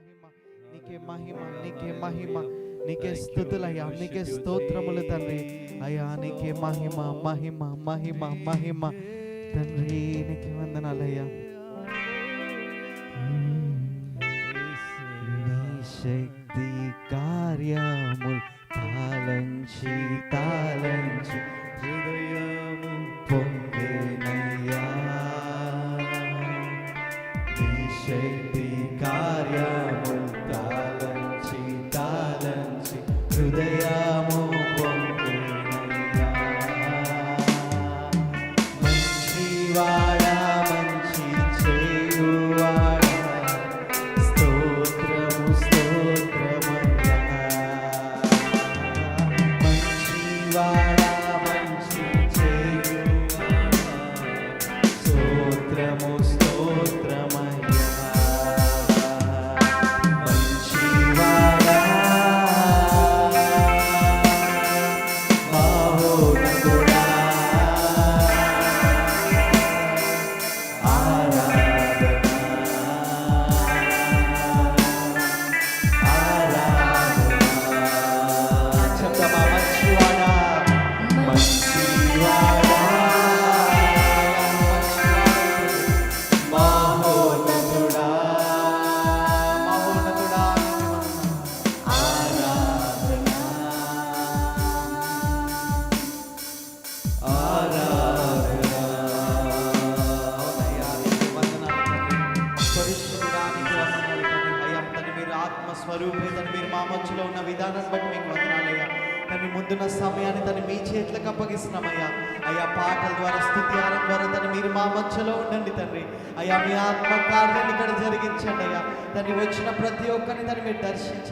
మహిమ. నీకే మహిమ నీకే మహిమ నీకే స్థుతులయ్యా నీకే స్తోత్రములు తండ్రి. అయ్యా నీకే మహిమ మహిమ మహిమ మహిమ. తండ్రి నీకే వందనాలయ్యా శక్తి కార్యములు తాళంచి తాళంచి హృదయము స్తోత్రము స్తోత్రము. ఆత్మస్వరూపే మీరు మా మధ్యలో ఉన్న విధానం బట్టి మీకు వందనాలయ్యా. తను ముందున్న సమయాన్ని తను మీ చేతులకు అప్పగిస్తున్నామయ్యా. అయ్యా పాటల ద్వారా స్థుతియానం ద్వారా తను మీరు మా మధ్యలో ఉండండి తండ్రి. అయ్యా మీ ఆత్మ కార్యాన్ని ఇక్కడ జరిగించండి అయ్యా. తను వచ్చిన ప్రతి ఒక్కరిని తను మీరు దర్శించండి.